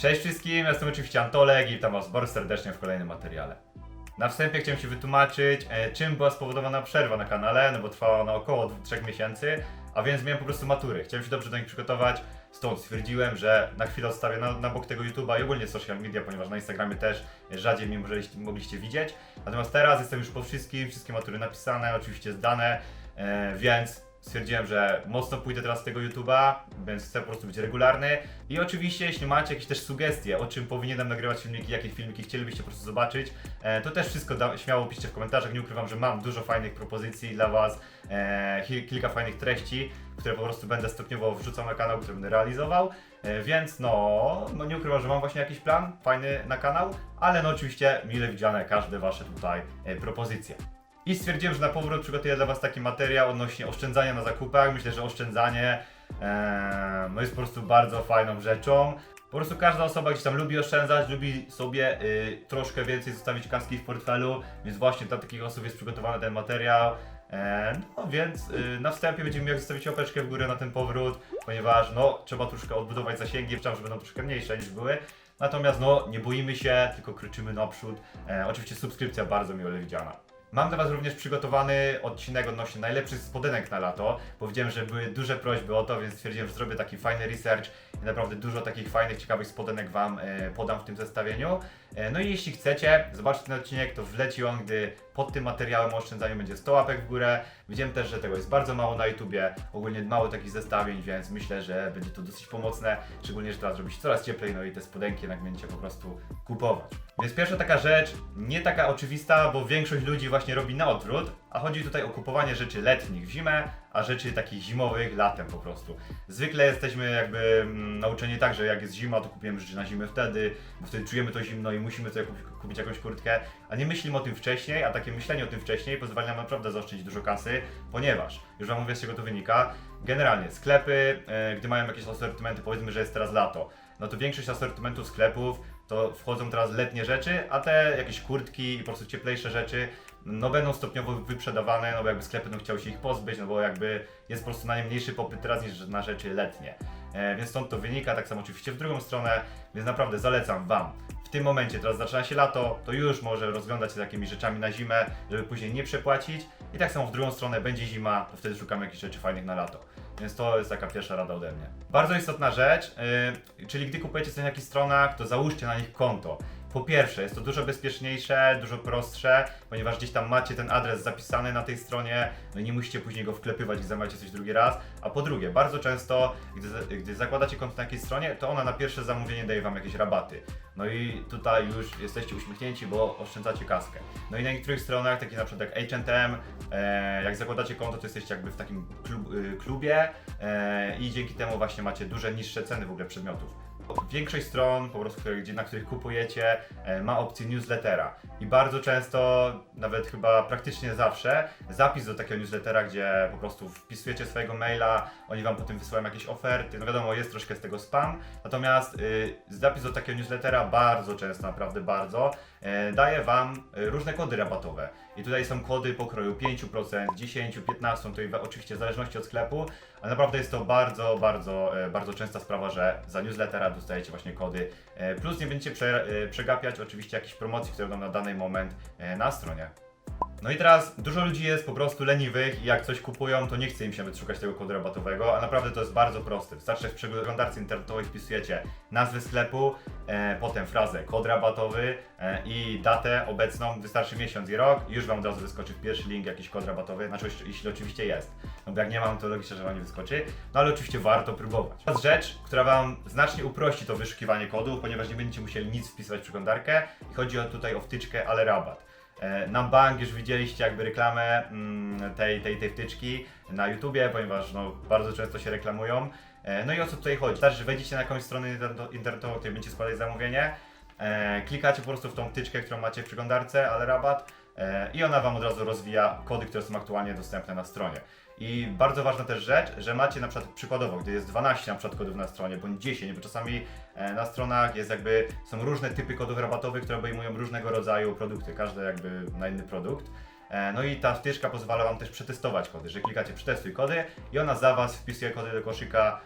Cześć wszystkim, jestem oczywiście Antolek i witam was bardzo serdecznie w kolejnym materiale. Na wstępie chciałem się wytłumaczyć, e, czym była spowodowana przerwa na kanale, no bo trwała ona około 3 miesięcy, a więc miałem po prostu matury. Chciałem się dobrze do nich przygotować, stąd stwierdziłem, że na chwilę odstawię na, na bok tego YouTube'a i ogólnie social media, ponieważ na Instagramie też rzadziej mnie mogliście, mogliście widzieć. Natomiast teraz jestem już po wszystkim, wszystkie matury napisane, oczywiście zdane, e, więc stwierdziłem, że mocno pójdę teraz z tego YouTube'a, więc chcę po prostu być regularny. I oczywiście, jeśli macie jakieś też sugestie, o czym powinienem nagrywać filmiki, jakie filmiki chcielibyście po prostu zobaczyć, e, to też wszystko da, śmiało piszcie w komentarzach. Nie ukrywam, że mam dużo fajnych propozycji dla Was, e, ki- kilka fajnych treści, które po prostu będę stopniowo wrzucał na kanał, które będę realizował. E, więc no, no nie ukrywam, że mam właśnie jakiś plan fajny na kanał, ale no oczywiście mile widziane każde Wasze tutaj e, propozycje. I stwierdziłem, że na powrót przygotuję dla Was taki materiał odnośnie oszczędzania na zakupach. Myślę, że oszczędzanie no jest po prostu bardzo fajną rzeczą. Po prostu każda osoba gdzieś tam lubi oszczędzać, lubi sobie y, troszkę więcej zostawić kaski w portfelu, więc właśnie dla takich osób jest przygotowany ten materiał. E, no więc y, na wstępie będziemy mieli zostawić opeczkę w górę na ten powrót, ponieważ no trzeba troszkę odbudować zasięgi, wciąż będą troszkę mniejsze niż były. Natomiast no nie boimy się, tylko kryczymy naprzód. E, oczywiście subskrypcja bardzo mile widziana. Mam dla Was również przygotowany odcinek odnośnie najlepszych spodenek na lato. Powiedziałem, że były duże prośby o to, więc stwierdziłem, że zrobię taki fajny research i naprawdę dużo takich fajnych, ciekawych spodenek Wam e, podam w tym zestawieniu. E, no i jeśli chcecie zobaczyć ten odcinek, to wleci on, gdy pod tym materiałem o oszczędzaniu będzie 100 łapek w górę. Widziałem też, że tego jest bardzo mało na YouTubie, ogólnie mało takich zestawień, więc myślę, że będzie to dosyć pomocne, szczególnie, że teraz robi się coraz cieplej, no i te spodenki jednak będziecie po prostu kupować. Więc pierwsza taka rzecz, nie taka oczywista, bo większość ludzi właśnie robi na odwrót, a chodzi tutaj o kupowanie rzeczy letnich w zimę, a rzeczy takich zimowych latem po prostu. Zwykle jesteśmy jakby mm, nauczeni tak, że jak jest zima, to kupujemy rzeczy na zimę wtedy, bo wtedy czujemy to zimno i musimy sobie kupić, jakąś kurtkę, a nie myślimy o tym wcześniej, a takie myślenie o tym wcześniej pozwala nam naprawdę zaoszczędzić dużo kasy, ponieważ, już Wam mówię z czego to wynika, generalnie sklepy, e, gdy mają jakieś asortymenty, powiedzmy, że jest teraz lato, no to większość asortymentów sklepów to wchodzą teraz letnie rzeczy, a te jakieś kurtki i po prostu cieplejsze rzeczy no będą stopniowo wyprzedawane, no bo jakby sklepy będą chciały się ich pozbyć, no bo jakby jest po prostu na nie mniejszy popyt teraz niż na rzeczy letnie. E, więc stąd to wynika, tak samo oczywiście w drugą stronę, więc naprawdę zalecam Wam. W tym momencie, teraz zaczyna się lato, to już może rozglądać się za jakimiś rzeczami na zimę, żeby później nie przepłacić. I tak samo w drugą stronę będzie zima, to wtedy szukamy jakichś rzeczy fajnych na lato. Więc to jest taka pierwsza rada ode mnie. Bardzo istotna rzecz, yy, czyli gdy kupujecie coś na jakichś stronach, to załóżcie na nich konto. Po pierwsze, jest to dużo bezpieczniejsze, dużo prostsze, ponieważ gdzieś tam macie ten adres zapisany na tej stronie, no i nie musicie później go wklepywać, gdy zamawiacie coś drugi raz. A po drugie, bardzo często, gdy, gdy zakładacie konto na jakiejś stronie, to ona na pierwsze zamówienie daje Wam jakieś rabaty. No i tutaj już jesteście uśmiechnięci, bo oszczędzacie kaskę. No i na niektórych stronach, takich na przykład jak H&M, e, jak zakładacie konto, to jesteście jakby w takim klub, y, klubie e, i dzięki temu właśnie macie duże, niższe ceny w ogóle przedmiotów. Większość stron, po prostu, gdzie, na których kupujecie, e, ma opcję newslettera. I bardzo często, nawet chyba praktycznie zawsze, zapis do takiego newslettera, gdzie po prostu wpisujecie swojego maila, oni wam potem wysyłają jakieś oferty. No wiadomo, jest troszkę z tego spam. Natomiast y, zapis do takiego newslettera bardzo często, naprawdę bardzo, e, daje wam y, różne kody rabatowe. I tutaj są kody pokroju 5%, 10, 15, to i wa- oczywiście w zależności od sklepu, ale naprawdę jest to bardzo, bardzo, e, bardzo częsta sprawa, że za newslettera dostajecie właśnie kody. E, Plus nie będziecie prze, e, przegapiać oczywiście jakichś promocji, które będą na dany moment e, na stronie. No i teraz dużo ludzi jest po prostu leniwych i jak coś kupują, to nie chce im się nawet szukać tego kodu rabatowego, a naprawdę to jest bardzo proste. Wystarczy, w przeglądarce internetowej wpisujecie nazwę sklepu, e, potem frazę kod rabatowy e, i datę obecną, wystarczy miesiąc i rok już Wam od razu wyskoczy pierwszy link jakiś kod rabatowy, znaczy jeśli- oczywiście jest. No bo jak nie mam, to logicznie, że Wam nie wyskoczy, no ale oczywiście warto próbować. Teraz rzecz, która Wam znacznie uprości to wyszukiwanie kodów, ponieważ nie będziecie musieli nic wpisywać w przeglądarkę i chodzi o tutaj o wtyczkę ale rabat. E, Na bank już widzieliście jakby reklamę mm, tej, tej, tej wtyczki na YouTubie, ponieważ no, bardzo często się reklamują. E, No i o co tutaj chodzi? Wystarczy, że wejdziecie na jakąś stronę interneto- internetową, której będziecie składać zamówienie, e, klikacie po prostu w tą wtyczkę, którą macie w przeglądarce, ale rabat i ona Wam od razu rozwija kody, które są aktualnie dostępne na stronie. I bardzo ważna też rzecz, że macie na przykład przykładowo, gdy jest 12 na przykład kodów na stronie, bądź 10, bo czasami e, na stronach jest jakby, są różne typy kodów rabatowych, które obejmują różnego rodzaju produkty, każdy jakby na inny produkt. E, No i ta wtyczka pozwala Wam też przetestować kody, że klikacie przetestuj kody i ona za Was wpisuje kody do koszyka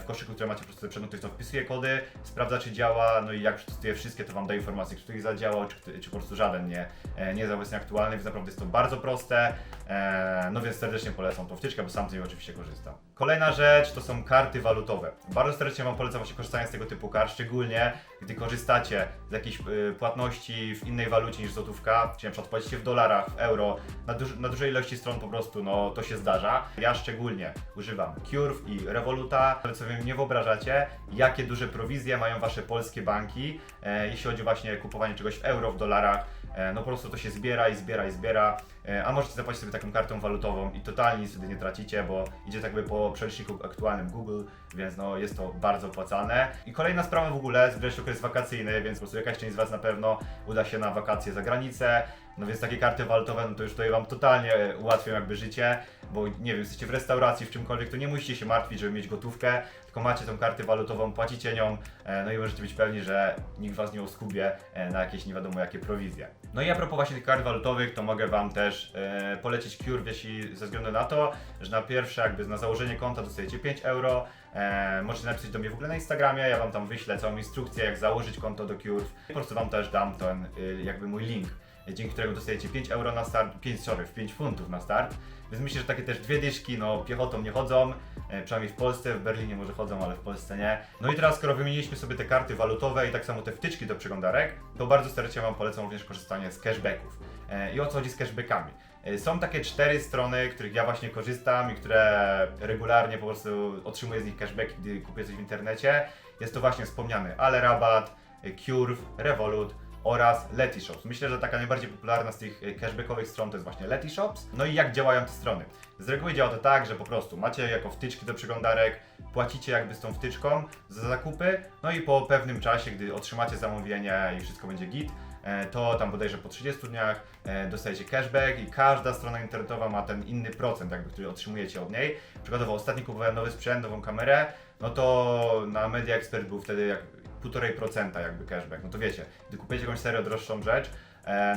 w koszyku, które macie po przedmioty, to wpisuje kody, sprawdza czy działa, no i jak przetestuje wszystkie, to wam daje informacje, czy któryś zadziałał, czy, czy po prostu żaden nie, e, nie jest obecnie aktualny, więc naprawdę jest to bardzo proste, e, no więc serdecznie polecam tą wtyczkę, bo sam z niej oczywiście korzystam. Kolejna rzecz to są karty walutowe. Bardzo serdecznie wam polecam właśnie korzystanie z tego typu kart, szczególnie gdy korzystacie z jakiejś płatności w innej walucie niż złotówka, czyli na przykład płacicie w dolarach, w euro, na, duż, na dużej ilości stron po prostu, no to się zdarza. Ja szczególnie używam Curve i Revoluta, ale sobie nie wyobrażacie, jakie duże prowizje mają wasze polskie banki, e, jeśli chodzi właśnie o kupowanie czegoś w euro, w dolarach, e, no po prostu to się zbiera i zbiera i zbiera, a możecie zapłacić sobie taką kartą walutową i totalnie nic wtedy nie tracicie, bo idzie tak jakby po przeliczniku aktualnym Google, więc no jest to bardzo opłacalne. I kolejna sprawa w ogóle, się okres wakacyjny, więc po prostu jakaś część z Was na pewno uda się na wakacje za granicę, no więc takie karty walutowe, no to już tutaj Wam totalnie e, ułatwią jakby życie, bo nie wiem, jesteście w restauracji, w czymkolwiek, to nie musicie się martwić, żeby mieć gotówkę, tylko macie tą kartę walutową, płacicie nią, e, no i możecie być pewni, że nikt Was nie oskubie e, na jakieś nie wiadomo jakie prowizje. No i a propos właśnie tych kart walutowych, to mogę Wam też e, polecić Curve, jeśli ze względu na to, że na pierwsze jakby na założenie konta dostajecie 5 euro, e, możecie napisać do mnie w ogóle na Instagramie, ja Wam tam wyślę całą instrukcję, jak założyć konto do Curve, po prostu Wam też dam ten y, jakby mój link dzięki któremu dostajecie 5 euro na start, 5, sorry, 5 funtów na start. Więc myślę, że takie też dwie dyszki, no piechotą nie chodzą, e, przynajmniej w Polsce, w Berlinie może chodzą, ale w Polsce nie. No i teraz, skoro wymieniliśmy sobie te karty walutowe i tak samo te wtyczki do przeglądarek, to bardzo serdecznie Wam polecam również korzystanie z cashbacków. E, I o co chodzi z cashbackami? E, Są takie cztery strony, których ja właśnie korzystam i które regularnie po prostu otrzymuję z nich cashback, gdy kupuję coś w internecie. Jest to właśnie wspomniany Ale Rabat, e, Curve, Revolut, oraz Letyshops. Myślę, że taka najbardziej popularna z tych e, cashbackowych stron to jest właśnie Letyshops. No i jak działają te strony? Z reguły działa to tak, że po prostu macie jako wtyczki do przeglądarek, płacicie jakby z tą wtyczką za zakupy, no i po pewnym czasie, gdy otrzymacie zamówienie i wszystko będzie git, to tam bodajże po 30 dniach e, dostajecie cashback i każda strona internetowa ma ten inny procent, jakby, który otrzymujecie od niej. Przykładowo ostatnio kupowałem nowy sprzęt, nową kamerę, no to na Media Expert był wtedy jak 1,5% jakby cashback. No to wiecie, gdy kupujecie jakąś serio droższą rzecz, e,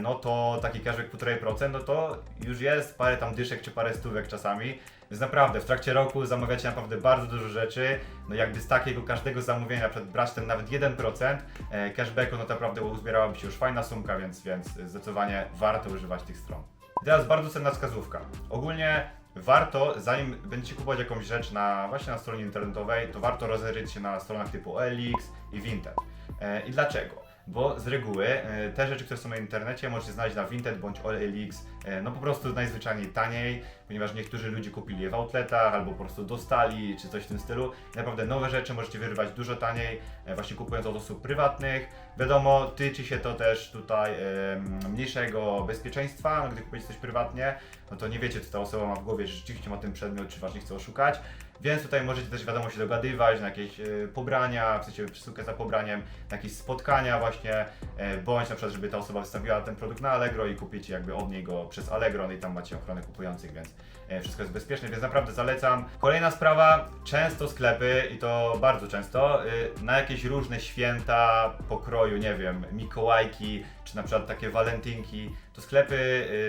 no to taki cashback 1,5%, no to już jest parę tam dyszek czy parę stówek czasami. Więc naprawdę w trakcie roku zamawiacie naprawdę bardzo dużo rzeczy. No jakby z takiego każdego zamówienia, brać ten nawet 1% e, cashbacku, no to naprawdę uzbierałaby się już fajna sumka, więc, więc zdecydowanie warto używać tych stron. Teraz bardzo cenna wskazówka. Ogólnie warto, zanim będziecie kupować jakąś rzecz na właśnie na stronie internetowej, to warto rozejrzeć się na stronach typu OLX i Vinted. E, I dlaczego? Bo z reguły e, te rzeczy, które są na internecie, możecie znaleźć na Vinted bądź OLX, no po prostu najzwyczajniej taniej, ponieważ niektórzy ludzie kupili je w outletach albo po prostu dostali, czy coś w tym stylu. Naprawdę nowe rzeczy możecie wyrwać dużo taniej, e, właśnie kupując od osób prywatnych. Wiadomo, tyczy się to też tutaj em, mniejszego bezpieczeństwa, no, gdy kupujecie coś prywatnie, no to nie wiecie, co ta osoba ma w głowie, że rzeczywiście ma ten przedmiot, czy właśnie chce oszukać. Więc tutaj możecie też wiadomo się dogadywać na jakieś e, pobrania, w sensie za pobraniem, na jakieś spotkania właśnie, e, bądź na przykład, żeby ta osoba wystawiła ten produkt na Allegro i kupicie jakby od niego przez Allegro, no i tam macie ochronę kupujących, więc e, wszystko jest bezpieczne, więc naprawdę zalecam. Kolejna sprawa, często sklepy i to bardzo często, y, na jakieś różne święta pokroju, nie wiem, Mikołajki, czy na przykład takie walentynki, to sklepy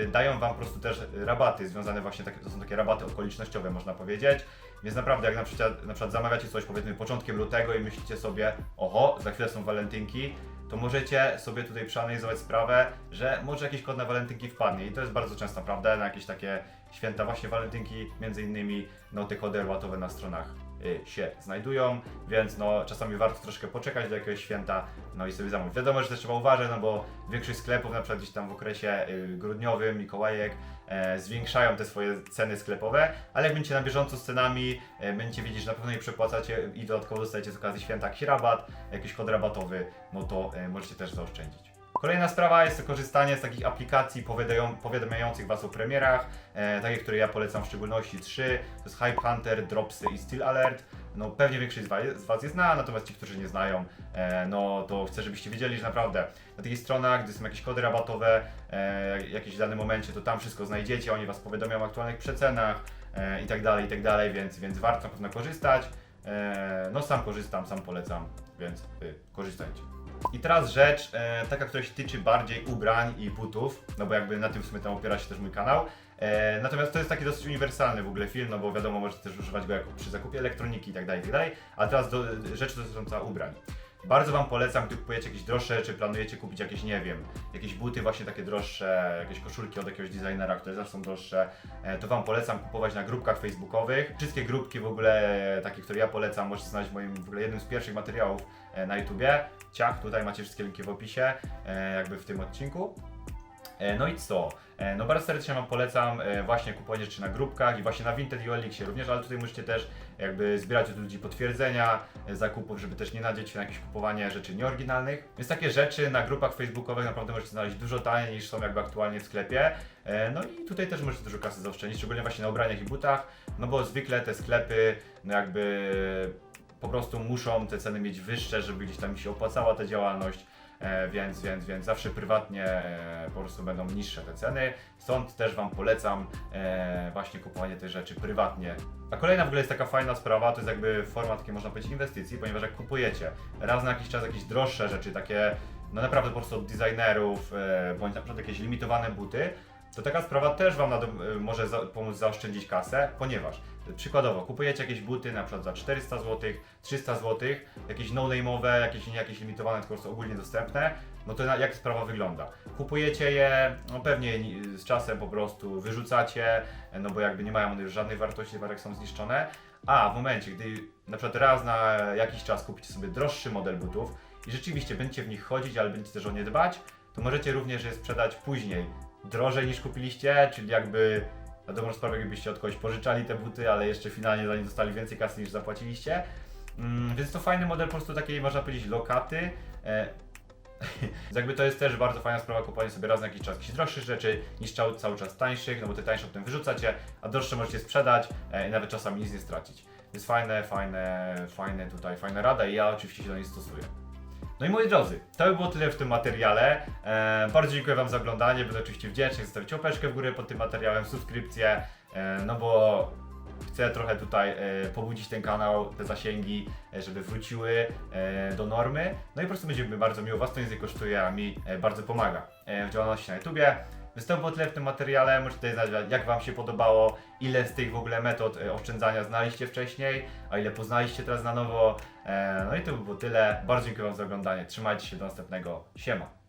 y, dają Wam po prostu też rabaty związane właśnie, to są takie rabaty okolicznościowe można powiedzieć, więc naprawdę jak na przykład, na przykład zamawiacie coś powiedzmy początkiem lutego i myślicie sobie, oho, za chwilę są walentynki, to możecie sobie tutaj przeanalizować sprawę, że może jakiś kod na walentynki wpadnie i to jest bardzo często naprawdę na jakieś takie święta. Właśnie walentynki, między innymi no te kody na stronach się znajdują, więc no czasami warto troszkę poczekać do jakiegoś święta, no i sobie zamówić. Wiadomo, że też trzeba uważać, no bo większość sklepów na przykład gdzieś tam w okresie y, grudniowym, Mikołajek e, zwiększają te swoje ceny sklepowe, ale jak będziecie na bieżąco z cenami, e, będziecie wiedzieć, że na pewno je przepłacacie i dodatkowo dostajecie z okazji święta jakiś rabat, jakiś kod rabatowy, no to e, możecie też zaoszczędzić. Kolejna sprawa jest to korzystanie z takich aplikacji powiadamiających Was o premierach, e, takie, które ja polecam w szczególności trzy, to jest Hype Hunter, Dropsy i Steel Alert. No pewnie większość z Was, z was je zna, natomiast ci, którzy nie znają, e, no to chcę, żebyście wiedzieli, że naprawdę na takich stronach, gdy są jakieś kody rabatowe, e, w jakimś danym momencie, to tam wszystko znajdziecie, oni Was powiadomią o aktualnych przecenach e, i tak dalej, i tak dalej, więc, więc warto na pewno korzystać. E, no sam korzystam, sam polecam, więc y, korzystajcie. I teraz rzecz, e, taka, która się tyczy bardziej ubrań i butów, no bo jakby na tym w sumie tam opiera się też mój kanał. E, natomiast to jest taki dosyć uniwersalny w ogóle film, no bo wiadomo, możecie też używać go jako przy zakupie elektroniki i tak dalej, i tak dalej. A teraz do, rzeczy dotyczące ubrań. Bardzo Wam polecam, gdy kupujecie jakieś droższe rzeczy, planujecie kupić jakieś, nie wiem, jakieś buty właśnie takie droższe, jakieś koszulki od jakiegoś designera, które zawsze są droższe, e, to Wam polecam kupować na grupkach facebookowych. Wszystkie grupki w ogóle, e, takie, które ja polecam, możecie znaleźć w moim w ogóle jednym z pierwszych materiałów e, na YouTubie. Ciach, tutaj macie wszystkie linki w opisie, jakby w tym odcinku. E, No i co? E, No bardzo serdecznie Wam polecam e, właśnie kupowanie rzeczy na grupkach i właśnie na Vinted i Elixie również, ale tutaj musicie też jakby zbierać od ludzi potwierdzenia zakupów, żeby też nie nadzieć się na jakieś kupowanie rzeczy nieoryginalnych. Więc takie rzeczy na grupach facebookowych naprawdę możecie znaleźć dużo taniej niż są jakby aktualnie w sklepie. No i tutaj też możecie dużo kasy zaoszczędzić, szczególnie właśnie na ubraniach i butach, no bo zwykle te sklepy no jakby po prostu muszą te ceny mieć wyższe, żeby gdzieś tam się opłacała ta działalność. E, więc, więc, więc zawsze prywatnie e, po prostu będą niższe te ceny. Stąd też Wam polecam e, właśnie kupowanie tych rzeczy prywatnie. A kolejna w ogóle jest taka fajna sprawa, to jest jakby forma takiej można powiedzieć inwestycji, ponieważ jak kupujecie raz na jakiś czas jakieś droższe rzeczy, takie no naprawdę po prostu od designerów, bądź na przykład jakieś limitowane buty, to taka sprawa też Wam e, może za- pomóc zaoszczędzić kasę, ponieważ e, przykładowo kupujecie jakieś buty na przykład za 400 zł, 300 zł, jakieś no-name'owe, jakieś jakieś limitowane, tylko prostu ogólnie dostępne, no to jak sprawa wygląda? Kupujecie je, no pewnie ni- z czasem po prostu wyrzucacie, no bo jakby nie mają one już żadnej wartości, jak są zniszczone, a w momencie, gdy na przykład raz na jakiś czas kupicie sobie droższy model butów i rzeczywiście będziecie w nich chodzić, ale będziecie też o nie dbać, to możecie również je sprzedać później drożej niż kupiliście, czyli jakby na dobrą sprawę jakbyście od kogoś pożyczali te buty, ale jeszcze finalnie za nie dostali więcej kasy niż zapłaciliście. Mm, więc to fajny model po prostu takiej można powiedzieć lokaty. E, jakby to jest też bardzo fajna sprawa kupowanie sobie raz na jakiś czas jakichś droższych rzeczy niż cały, cały czas tańszych, no bo te tańsze potem wyrzucacie, a droższe możecie sprzedać e, i nawet czasami nic nie stracić. Więc fajne, fajne, fajne tutaj, fajna rada i ja oczywiście się do niej stosuję. No i moi drodzy, to by było tyle w tym materiale. E, bardzo dziękuję Wam za oglądanie. Będę oczywiście wdzięczny. Zostawić łapeczkę w górę pod tym materiałem, subskrypcję, e, no bo chcę trochę tutaj e, pobudzić ten kanał, te zasięgi, e, żeby wróciły e, do normy. No i po prostu będzie mi bardzo miło. Was to nie kosztuje, a mi e, bardzo pomaga e, w działalności na YouTubie. Było tyle w tym materiale. Możecie tutaj znać, jak Wam się podobało, ile z tych w ogóle metod e, oszczędzania znaliście wcześniej, a ile poznaliście teraz na nowo. E, no i to by było tyle. Bardzo dziękuję Wam za oglądanie. Trzymajcie się do następnego. Siema.